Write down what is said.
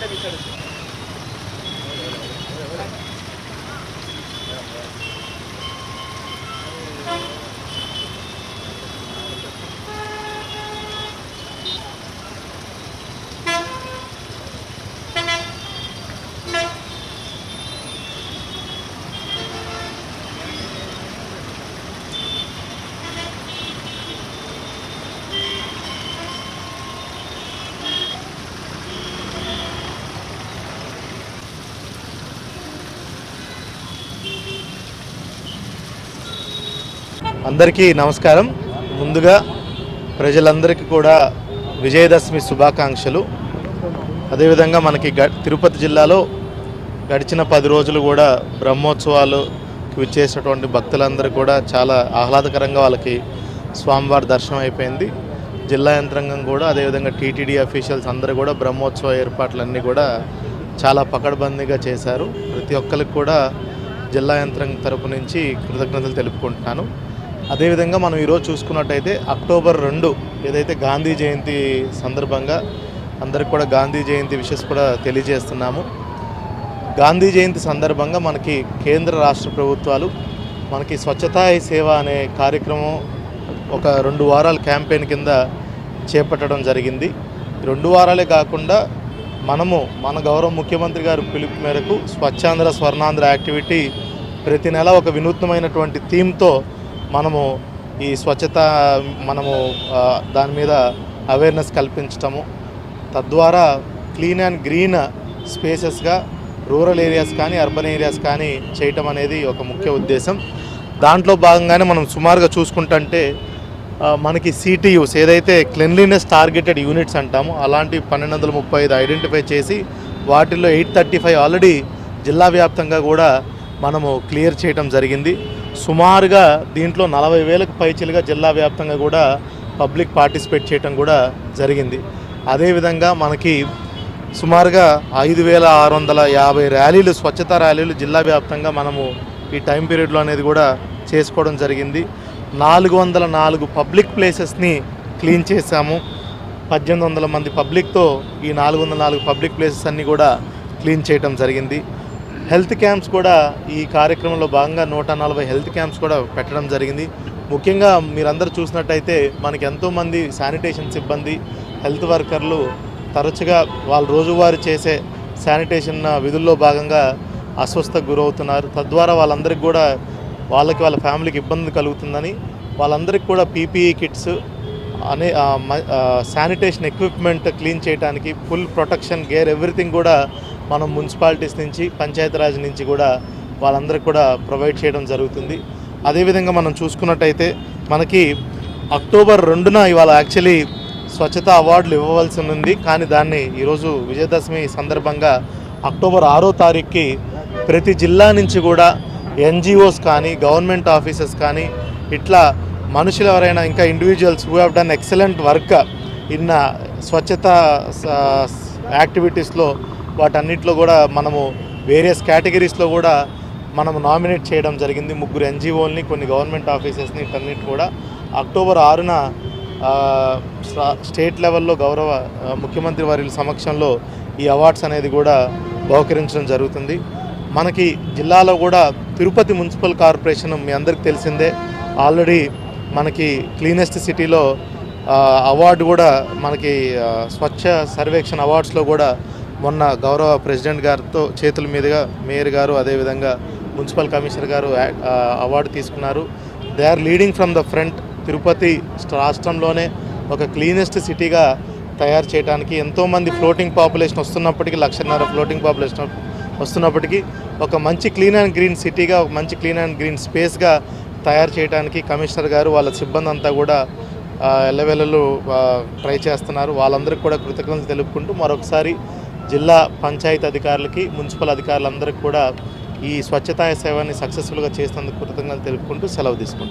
Side ఇచ్చాడు అందరికీ నమస్కారం. ముందుగా ప్రజలందరికీ కూడా విజయదశమి శుభాకాంక్షలు. అదేవిధంగా మనకి గ తిరుపతి జిల్లాలో గడిచిన పది రోజులు కూడా బ్రహ్మోత్సవాలు విచ్చేసినటువంటి భక్తులందరూ కూడా చాలా ఆహ్లాదకరంగా వాళ్ళకి స్వామివారి దర్శనం అయిపోయింది. జిల్లా యంత్రాంగం కూడా అదేవిధంగా టీటీడీ అఫీషియల్స్ అందరూ కూడా బ్రహ్మోత్సవ ఏర్పాట్లన్నీ కూడా చాలా పకడ్బందీగా చేశారు. ప్రతి ఒక్కరికి కూడా జిల్లా యంత్రాంగం తరపు నుంచి కృతజ్ఞతలు తెలుపుకుంటున్నాను. అదేవిధంగా మనం ఈరోజు చూసుకున్నట్టయితే అక్టోబర్ రెండు ఏదైతే గాంధీ జయంతి సందర్భంగా అందరికి కూడా గాంధీ జయంతి విషయస్ కూడా తెలియజేస్తున్నాము. గాంధీ జయంతి సందర్భంగా మనకి కేంద్ర రాష్ట్ర ప్రభుత్వాలు మనకి స్వచ్ఛతా సేవ అనే కార్యక్రమం ఒక రెండు వారాల క్యాంపెయిన్ కింద చేపట్టడం జరిగింది. రెండు వారాలే కాకుండా మనము మన గౌరవ ముఖ్యమంత్రి గారు పిలుపు మేరకు స్వచ్ఛాంధ్ర స్వర్ణాంధ్ర యాక్టివిటీ ప్రతి నెల ఒక వినూత్నమైనటువంటి థీమ్తో మనము ఈ స్వచ్ఛత మనము దాని మీద అవేర్నెస్ కల్పించటము. తద్వారా క్లీన్ అండ్ గ్రీన్ స్పేసెస్గా రూరల్ ఏరియాస్ కానీ అర్బన్ ఏరియాస్ కానీ చేయటం అనేది ఒక ముఖ్య ఉద్దేశం. దాంట్లో భాగంగానే మనం సుమారుగా చూసుకుంటుంటే మనకి సిటీయూస్ ఏదైతే క్లెన్లీనెస్ టార్గెటెడ్ యూనిట్స్ అంటామో అలాంటి పన్నెండు వందల ముప్పై ఐదు ఐడెంటిఫై చేసి వాటిల్లో ఎయిట్ థర్టీ ఫైవ్ ఆల్రెడీ జిల్లా వ్యాప్తంగా కూడా మనము క్లియర్ చేయటం జరిగింది. సుమారుగా దీంట్లో నలభై వేలకు పైచీలుగా జిల్లా వ్యాప్తంగా కూడా పబ్లిక్ పార్టిసిపేట్ చేయటం కూడా జరిగింది. అదేవిధంగా మనకి సుమారుగా ఐదు వేల ఆరు వందల యాభై ర్యాలీలు స్వచ్ఛత ర్యాలీలు జిల్లా వ్యాప్తంగా మనము ఈ టైం పీరియడ్లో అనేది కూడా చేసుకోవడం జరిగింది. నాలుగు వందల నాలుగు పబ్లిక్ ప్లేసెస్ని క్లీన్ చేశాము. పద్దెనిమిది వందల మంది పబ్లిక్తో ఈ నాలుగు వందల నాలుగు పబ్లిక్ ప్లేసెస్ అన్నీ కూడా క్లీన్ చేయడం జరిగింది. హెల్త్ క్యాంప్స్ కూడా ఈ కార్యక్రమంలో భాగంగా నూట నలభై హెల్త్ క్యాంప్స్ కూడా పెట్టడం జరిగింది. ముఖ్యంగా మీరందరూ చూసినట్టయితే మనకి ఎంతోమంది శానిటేషన్ సిబ్బంది హెల్త్ వర్కర్లు తరచుగా వాళ్ళు రోజువారీ చేసే శానిటేషన్ విధుల్లో భాగంగా అస్వస్థకు గురవుతున్నారు. తద్వారా వాళ్ళందరికీ కూడా వాళ్ళకి వాళ్ళ ఫ్యామిలీకి ఇబ్బంది కలుగుతుందని వాళ్ళందరికీ కూడా పీపీఈ కిట్స్ అనే శానిటేషన్ ఎక్విప్మెంట్ క్లీన్ చేయడానికి ఫుల్ ప్రొటెక్షన్ గేర్ ఎవ్రీథింగ్ కూడా మనం మున్సిపాలిటీస్ నుంచి పంచాయతీరాజ్ నుంచి కూడా వాళ్ళందరికీ కూడా ప్రొవైడ్ చేయడం జరుగుతుంది. అదేవిధంగా మనం చూసుకున్నట్టయితే మనకి అక్టోబర్ రెండున ఇవాళ యాక్చువల్లీ స్వచ్ఛత అవార్డులు ఇవ్వవలసి ఉంది. కానీ దాన్ని ఈరోజు విజయదశమి సందర్భంగా అక్టోబర్ ఆరో తారీఖుకి ప్రతి జిల్లా నుంచి కూడా ఎన్జిఓస్ కానీ గవర్నమెంట్ ఆఫీసెస్ కానీ ఇట్లా మనుషులు ఎవరైనా ఇంకా individuals who have done excellent work in స్వచ్ఛత యాక్టివిటీస్లో వాటన్నిటిలో కూడా మనము వేరియస్ కేటగిరీస్లో కూడా మనము నామినేట్ చేయడం జరిగింది. ముగ్గురు ఎన్జిఓల్ని కొన్ని గవర్నమెంట్ ఆఫీసెస్ని ఇటన్నిటి కూడా. అక్టోబర్ ఆరున uh, స్టేట్ లెవెల్లో గౌరవ uh, ముఖ్యమంత్రి వారి సమక్షంలో ఈ అవార్డ్స్ అనేది కూడా బహుకరించడం జరుగుతుంది. మనకి జిల్లాలో కూడా తిరుపతి మున్సిపల్ కార్పొరేషన్ మీ అందరికి తెలిసిందే. ఆల్రెడీ మనకి క్లీనెస్ట్ సిటీలో అవార్డు కూడా మనకి స్వచ్ఛ సర్వేక్షణ అవార్డ్స్లో కూడా మొన్న గౌరవ ప్రెసిడెంట్ గారితో చేతుల మీదుగా మేయర్ గారు అదేవిధంగా మున్సిపల్ కమిషనర్ గారు అవార్డు తీసుకున్నారు. They are leading from the front. Tirupati రాష్ట్రంలోనే ఒక క్లీనెస్ట్ సిటీగా తయారు చేయడానికి ఎంతోమంది ఫ్లోటింగ్ పాపులేషన్ వస్తున్నప్పటికీ లక్షన్నర ఫ్లోటింగ్ పాపులేషన్ వస్తున్నప్పటికీ ఒక మంచి క్లీన్ అండ్ గ్రీన్ సిటీగా ఒక మంచి క్లీన్ అండ్ గ్రీన్ స్పేస్గా తయారు చేయడానికి కమిషనర్ గారు వాళ్ళ సిబ్బంది అంతా కూడా ఎల్లవెల్లలు ట్రై చేస్తున్నారు. వాళ్ళందరికీ కూడా కృతజ్ఞతలు తెలుపుకుంటూ మరొకసారి జిల్లా పంచాయతీ అధికారులకి మున్సిపల్ అధికారులందరికీ కూడా ఈ స్వచ్ఛతా సేవని సక్సెస్ఫుల్గా చేసినందుకు కృతజ్ఞతలు తెలుపుకుంటూ సెలవు తీసుకుంటాం